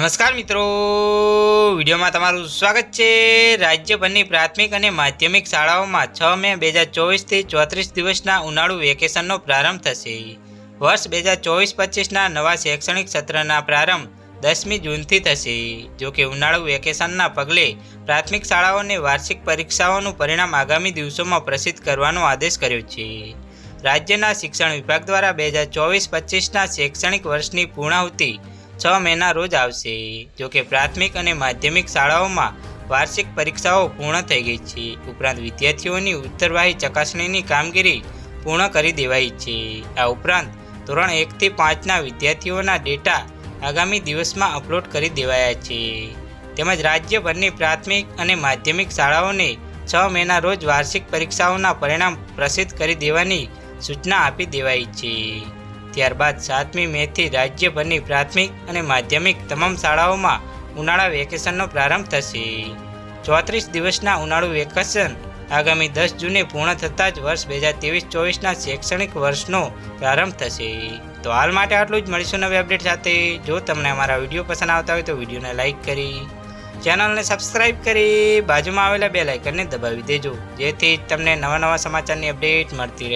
નમસ્કાર મિત્રો. વિડીયોમાં તમારું સ્વાગત છે. રાજ્યભરની પ્રાથમિક અને માધ્યમિક શાળાઓમાં છ મે બે હજાર ચોવીસથી ચોત્રીસ દિવસના ઉનાળુ વેકેશનનો પ્રારંભ થશે. વર્ષ બે હજાર ચોવીસ પચીસના નવા શૈક્ષણિક સત્રના પ્રારંભ દસમી જૂનથી થશે. જો કે ઉનાળુ વેકેશનના પગલે પ્રાથમિક શાળાઓને વાર્ષિક પરીક્ષાઓનું પરિણામ આગામી દિવસોમાં પ્રસિદ્ધ કરવાનો આદેશ કર્યો છે. રાજ્યના શિક્ષણ વિભાગ દ્વારા બે હજાર ચોવીસ પચીસના શૈક્ષણિક વર્ષની પૂર્ણાહુતિ છ મેના રોજ આવશે. જોકે પ્રાથમિક અને માધ્યમિક શાળાઓમાં વાર્ષિક પરીક્ષાઓ પૂર્ણ થઈ ગઈ છે. ઉપરાંત વિદ્યાર્થીઓની ઉત્તરવાહી ચકાસણીની કામગીરી પૂર્ણ કરી દેવાઈ છે. આ ઉપરાંત ધોરણ એકથી પાંચના વિદ્યાર્થીઓના ડેટા આગામી દિવસમાં અપલોડ કરી દેવાયા છે. તેમજ રાજ્યભરની પ્રાથમિક અને માધ્યમિક શાળાઓને છ મેના રોજ વાર્ષિક પરીક્ષાઓના પરિણામ પ્રસિદ્ધ કરી દેવાની સૂચના આપી દેવાઈ છે. ત્યારબાદ સાતમી મેથી રાજ્યભરની પ્રાથમિક અને માધ્યમિક તમામ શાળાઓમાં ઉનાળા વેકેશનનો પ્રારંભ થશે. ચોત્રીસ દિવસના ઉનાળુ વેકેશન આગામી દસ જૂને પૂર્ણ થતાં જ વર્ષ બે હજાર ત્રેવીસ ચોવીસના શૈક્ષણિક વર્ષનો પ્રારંભ થશે. તો હાલ માટે આટલું જ. મળીશું નવી અપડેટ સાથે. જો તમને અમારા વીડિયો પસંદ આવતા હોય તો વિડીયોને લાઇક કરી, ચેનલને સબસ્ક્રાઇબ કરી, બાજુમાં આવેલા બે લાઇકનને દબાવી દેજો. જેથી તમને નવા નવા સમાચારની અપડેટ મળતી રહે.